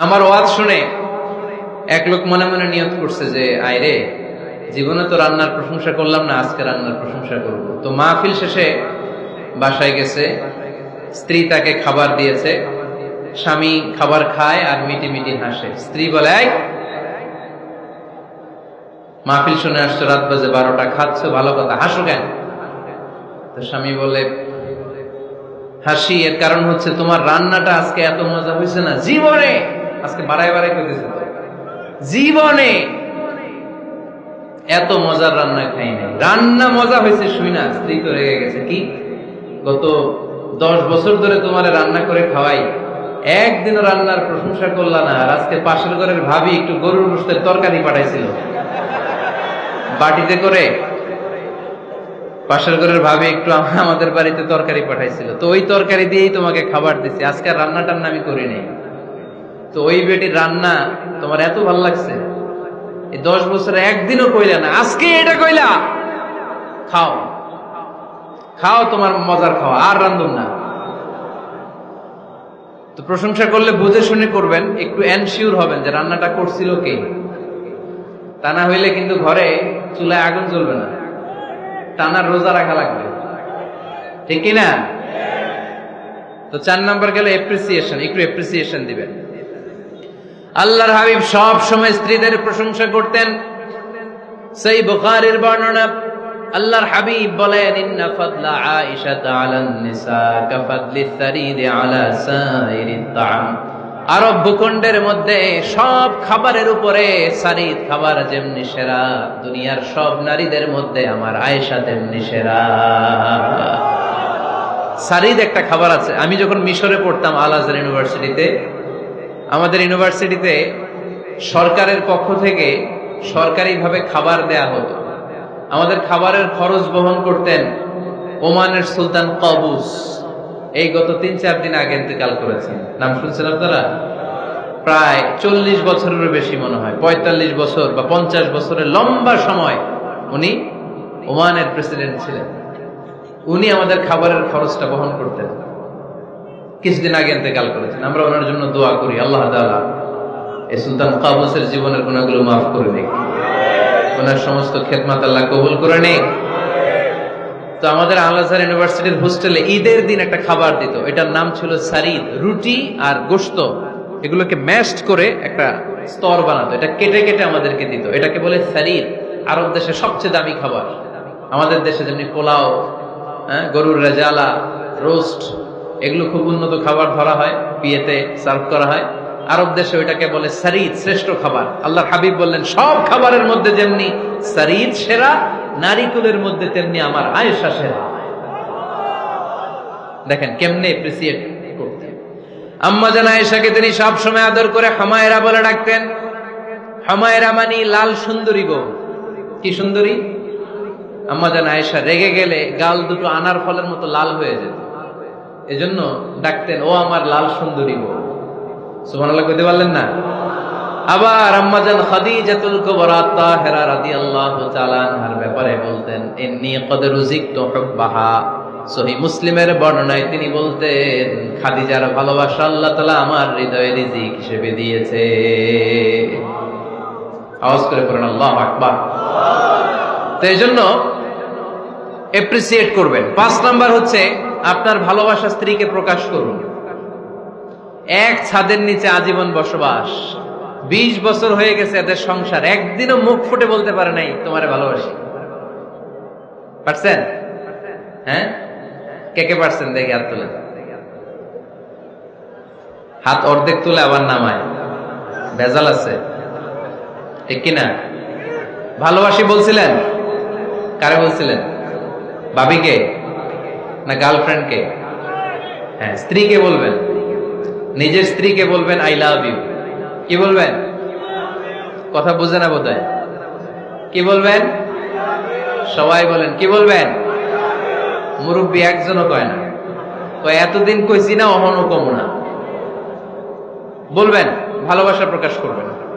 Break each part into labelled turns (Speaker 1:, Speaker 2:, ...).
Speaker 1: আমার ওয়াজ শুনে এক লোক মনে মনে নিয়ত করছে যে আয় রে জীবনে তো রান্নার প্রশংসা করলাম না আজকে রান্নার প্রশংসা করব। তো মাহফিল শেষে বাসায় গেছে স্ত্রী তাকে খাবার দিয়েছে স্বামী খাবার খায় আর মিটি মিটি হাসে। স্ত্রী বলে "এই, মাহফিল শুনে আসছো রাত বাজে বারোটা খাচ্ছ ভালো কথা হাসো কেন? তো স্বামী বলে হাসি এর কারণ হচ্ছে তোমার রান্নাটা আজকে এত মজা হয়েছে না জীবনে আজকে বাড়ায় বাড়াই করতেছে জীবনে এত মজার রান্না খাই নাই। রান্না মজা হয়েছে, শুই না, স্ত্রী তো রেগে গেছে। কি? গত দশ বছর ধরে তোমার রান্না করে খাওয়াই। একদিন রান্নার প্রশংসা করলা না, আর আজকে পাশের ঘরের ভাবি একটু গরুর গোস্তের তরকারি পাঠাইছিল। বাটিতে করে পাশের ঘরের ভাবি একটু আমাদের বাড়িতে তরকারি পাঠাইছিল। তো ওই তরকারি দিয়েই তোমাকে খাবার দিছি। আজকে রান্না টান্না আমি করি নাই। তো ওই বেটির রান্না তোমার এত ভালো লাগছে। এই দশ বছরে একদিনও কইলা না, আজকে এটা কইলা। খাও। খাও তোমার মজার খাও আর রান্ধুন না। তো প্রশংসা করলে বুঝে শুনে করবেন, একটু এনশিওর হবেন যে রান্নাটা করছিল কে। তা না হইলে কিন্তু ঘরে চুলায় আগুন জ্বলবে না। টানার রোজা রাখা লাগবে। ঠিক কিনা? তো চার নাম্বার গেলে এপ্রিসিয়েশন একটু এপ্রিসিয়েশন দিবেন। আল্লাহর হাবিব সব সময় স্ত্রীদের প্রশংসা করতেন। সেই বুখারীর বর্ণনা, আল্লাহর হাবিব বলেন, ইন্না ফাদলা আয়েশা নিসা কাফাদলি সারিদ আলা সাইরিত তাআম। আরব ভূখণ্ডের মধ্যে সব খাবারের উপরে সারিদ খাবার যেমনি সেরা, দুনিয়ার সব নারীদের মধ্যে আমার আয়েশা তেমনি সেরা। সারিদ একটা খাবার আছে। আমি যখন মিশরে পড়তাম আল আজহার ইউনিভার্সিটিতে আমাদের ইউনিভার্সিটিতে সরকারের পক্ষ থেকে সরকারিভাবে খাবার দেয়া হতো। আমাদের খাবারের খরচ বহন করতেন ওমানের সুলতান কবুস। এই গত তিন চার দিন আগে ইন্তেকাল করেছেন। নাম শুনছেন আপনারা? প্রায় চল্লিশ বছরেরও বেশি মনে হয়। পঁয়তাল্লিশ বছর বা পঞ্চাশ বছরের লম্বা সময় উনি ওমানের প্রেসিডেন্ট ছিলেন। উনি আমাদের খাবারের খরচটা বহন করতেন। কিছুদিন আগে ইন্তেকাল করেছেন। আমরা ওনার জন্য দোয়া করি, আল্লাহ তাআলা এই সুলতান কাবুসের জীবনের গুণাগুলো মাফ করে দিক ওনার সমস্ত খেদমাত আল্লাহ কবুল করে নিক। তো আমাদের আল আজহার ইউনিভার্সিটির হোস্টেলে ঈদের দিন একটা খাবার দিত। এটার নাম ছিল সারিদ, রুটি আর গোশত। এগুলোকে ম্যাশড করে একটা স্তর বানাতো। এটা কেটে কেটে আমাদেরকে দিত। এটাকে বলে সারিদ। আরব দেশে সবচেয়ে দামি খাবার। আমাদের দেশে যেমনি পোলাও হ্যাঁ গরুর রেজালা, রোস্ট এগুলো খুব উন্নত খাবার ধরা হয় বিয়েতে সার্ভ করা হয়। আরব দেশে ওইটাকে বলে সারিদ, শ্রেষ্ঠ খাবার। আল্লাহর হাবিব বললেন, সব খাবারের মধ্যে যেমনি সারিদ সেরা নারিকুলের মধ্যে তেমনি আমার আয়েশা সেরা। দেখেন কেমনে এপ্রিসিয়েট করতেন আম্মা জান আয়েশাকে তিনি সব সময় আদর করে হামায়রা বলে ডাকতেন। হামায়রা মানি লাল সুন্দরী গো। কি সুন্দরী? আম্মা জান আয়েশা রেগে গেলে গাল দুটো আনার ফলের মতো লাল হয়ে যেত। এজন্য ডাকতেন, ও আমার লাল সুন্দরী গো। সুবহানাল্লাহ কইতে পারলেন না? আবার আম্মাজান খাদিজাতুল কুবরা তাহেরা রাদিয়াল্লাহু তাআলা আনহার ব্যাপারে বলতেন, ইন্নী হুব্বাহা। সহি মুসলিমের বর্ণনায় তিনি বলতেন, খাদিজার ভালোবাসা আল্লাহ তাআলা আমার হৃদয়ে রিজিক হিসেবে দিয়েছে। আওয়াজ করে পড়েন আকবার। তো এই জন্য এপ্রিসিয়েট করবেন। পাঁচ নাম্বার হচ্ছে আপনার ভালোবাসা স্ত্রীকে প্রকাশ করুন। এক ছাদের নিচে আজীবন বসবাস। বিশ বছর হয়ে গেছে এদের সংসার। একদিনও মুখ ফুটে বলতে পারে নাই, তোমারে ভালোবাসি। পারছেন? হ্যাঁ? কে কে পারছেন? দেখি আর তুলে। হাত অর্ধেক তুলে আবার নামায়। ভেজাল আছে। ঠিক কিনা? ভালোবাসি বলছিলেন? কারে বলছিলেন? ভাবিকে না গার্লফ্রেন্ডকে? হ্যাঁ স্ত্রীকে বলবেন। নিজের স্ত্রীকে বলবেন, আই লাভ ইউ। কি বলবেন? কথা বুঝে না বোধ কি বলবেন? সবাই বলেন, কি বলবেন? মুরব্বী একজনও কয় না। কয়, এতদিন কইছি না, অহনও কম না। বলবেন, ভালোবাসা প্রকাশ করবেন।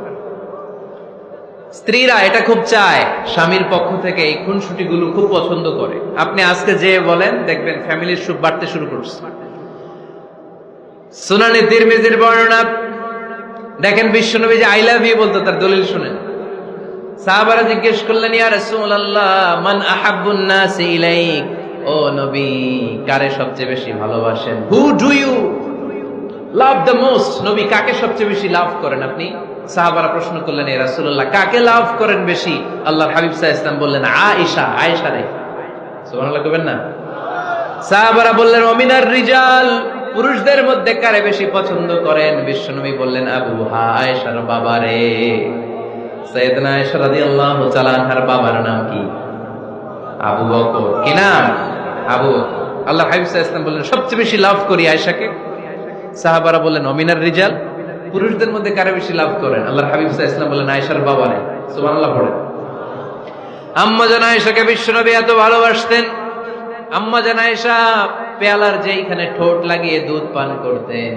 Speaker 1: স্ত্রীরা এটা খুব চায়, স্বামীর পক্ষ থেকে এই খুনসুটি গুলো খুব পছন্দ করে। আপনি আজকে যে বলেন, দেখবেন ফ্যামিলির সুখ বাড়তে শুরু করছে। সুনানি তিরমিজির বর্ণনা, দেখেন বিশ্বনবী যে আই লাভ ইউ বলতো, তার দলিল শুনেন। সাহাবারা জিজ্ঞেস করলেন, ইয়া রাসূলুল্লাহ, মান আহাব্বুন নাস ইলাইক? ও নবী, কারে সবচেয়ে বেশি ভালোবাসেন? Who do you love the most নবী, কাকে সবচেয়ে বেশি লাভ করেন আপনি? সাহাবারা প্রশ্ন করলেন, এ রাসূলুল্লাহ, কাকে লাভ করেন বেশি? আল্লাহর হাবিব সাল্লাল্লাহু ইসলাম বললেন, আয়েশা। আয়েশা রে। সুবহানাল্লাহ কবেন না? সাহাবারা বললেন অমিনার রিজাল। পুরুষদের মধ্যে কারে বেশি পছন্দ করেন? বিশ্বনবী বললেন, আবু আয়েশার বাবা রে। সৈয়দনা বাবার নাম কি? আবু কি নাম? আবু আল্লাহ হাবিব ওয়াসাল্লাম বললেন, সবচেয়ে বেশি লাভ করি আয়েশাকে। সাহাবারা বললেন অমিনার রিজাল। পুরুষদের মধ্যে কারে বেশি লাভ করেন? আল্লাহর হাবিব ওয়াসাল্লাম বললেন আয়েশার বাবা রে সুবহানাল্লাহ পড়েন। আম্মা জান আয়েশাকে বিশ্বনবী এত ভালোবাসতেন। আম্মা জান আয়েশা পেয়ালার যেইখানে ঠোঁট লাগিয়ে দুধ পান করতেন,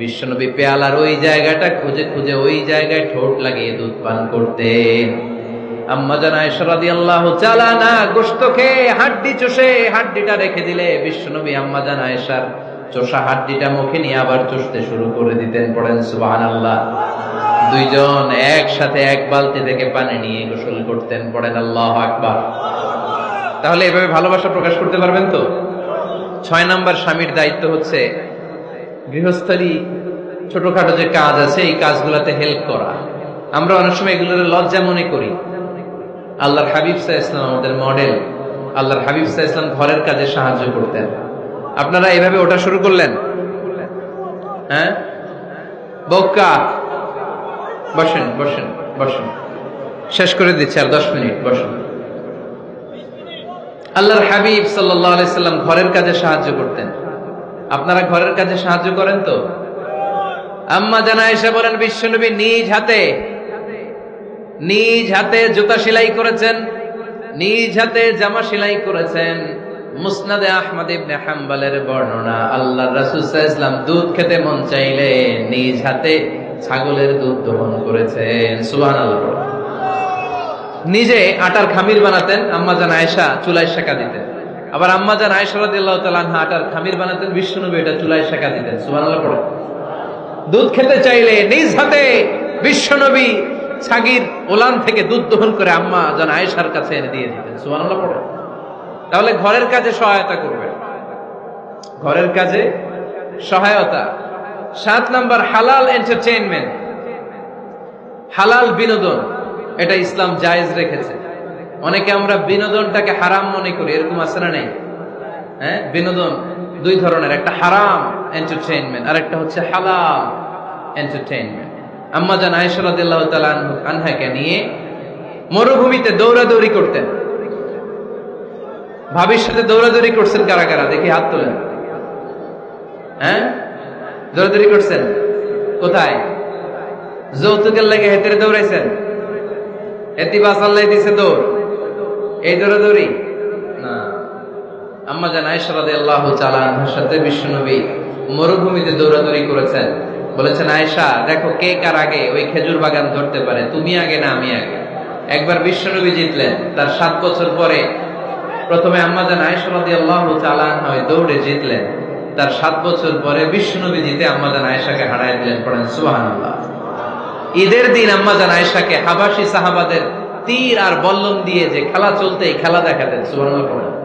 Speaker 1: বিশ্বনবী পেয়ালার ওই জায়গাটা খুঁজে খুঁজে ওই জায়গায় ঠোঁট লাগিয়ে দুধ পান করতেন। আম্মা জান আয়েশা রাদিয়াল্লাহু তাআলা না গোশত খেয়ে, হাড্ডি চষে, হাড্ডিটা রেখে দিলে বিশ্বনবী আম্মা জান আয়েশার চোষা হাড্ডিটা মুখে নিয়ে আবার চষতে শুরু করে দিতেন, পড়েন সুবহানাল্লাহ। দুইজন একসাথে এক বালতি থেকে পানি নিয়ে গোসল করতেন, পড়েন আল্লাহ আকবার। তাহলে এভাবে ভালোবাসা প্রকাশ করতে পারবেন তো? ছয় নাম্বার স্বামীর দায়িত্ব হচ্ছে গৃহস্থলী ছোটখাটো যে কাজ আছে, এই কাজগুলোতে হেল্প করা। আমরা অনেক সময় এগুলোর লজ্জা মনে করি। আল্লাহর হাবিব সাহা ইসলাম আমাদের মডেল আল্লাহর হাবিব সাহা ইসলাম ঘরের কাজে সাহায্য করতেন। আপনারা এভাবে ওটা শুরু করলেন? হ্যাঁ? বক্কা? বসেন বসেন বসেন। শেষ করে দিচ্ছি আর দশ মিনিট, বসেন। আল্লাহর হাবিব সাল্লাম ঘরের কাজে সাহায্য করতেন। আপনারা ঘরের কাজে সাহায্য করেন তো? আম্মা জানা এসে বলেন, বিশ্বনবী নিজ হাতে নিজ হাতে জুতা সেলাই করেছেন, নিজ হাতে জামা সেলাই করেছেন। মুসনাদে আহমদ ইবনে হাম্বালের বর্ণনা, আল্লাহর রাসূল সাল্লাল্লাহু দুধ খেতে মন চাইলে নিজ হাতে ছাগলের দুধ দহন করেছেন। সুবহানাল্লাহ। নিজে আটার খামির বানাতেন আম্মা জান আয়েশা চুলায় শেখা দিতেন। আবার আম্মা জান রাদিয়াল্লাহু তাআলা আটার খামির বানাতেন, বিশ্বনবী এটা চুলায় শেখা দিতেন। পড়ে দুধ খেতে চাইলে নিজ হাতে বিশ্বনবী ছাগির ওলান থেকে দুধ দহন করে আম্মা জান আয়েশার কাছে এনে দিয়ে দিতেন। সুবহানাল্লাহ পড়ে তাহলে ঘরের কাজে সহায়তা করবে। ঘরের কাজে সহায়তা। সাত নাম্বার, হালাল এন্টারটেইনমেন্ট হালাল বিনোদন, এটা ইসলাম জায়েজ রেখেছে। অনেকে আমরা বিনোদনটাকে হারাম মনে করি, এরকম আছে না নেই? হ্যাঁ বিনোদন দুই ধরনের, একটা হারাম এন্টারটেইনমেন্ট আর একটা হচ্ছে হালাল এন্টারটেইনমেন্ট আম্মা জান আয়েশা রাদিয়াল্লাহু তাআলা আনহাকে নিয়ে মরুভূমিতে দৌড়াদৌড়ি করতেন। ভাবির সাথে দৌড়াদৌড়ি করছেন কারা কারা? দেখি হাত তোলেন। হ্যাঁ? দৌড়াদৌড়ি করছেন? কোথায়? যৌতুকের লাগে হেতের দৌড়াইছেন? এতি বাস আল্লাহ দিছে দৌড়। এই দৌড়াদৌড়ি? না। আম্মা জান আয়েশা রাদিয়াল্লাহু তাআলা আনহার সাথে বিশ্বনবী মরুভূমিতে দৌড়াদৌড়ি করেছেন। বলেছেন, আয়েশা, দেখো কে কার আগে ওই খেজুর বাগান ধরতে পারে? তুমি আগে না আমি আগে? একবার বিশ্বনবী জিতলেন। তার সাত বছর পরে প্রথমে আম্মাজান আয়েশা রাদিয়াল্লাহু তাআলা আনহা ওই দৌড়ে জিতলেন। তার সাত বছর পরে বিশ্বনবী জিতে আম্মাজান আয়েশাকে হারায় দিলেন পড়েন সুবহানাল্লাহ। ঈদের দিন আম্মাজান আয়েশাকে হাবাসি সাহাবাদের তীর আর বল্লম দিয়ে যে খেলা চলতে খেলা দেখাতেন পড়েন।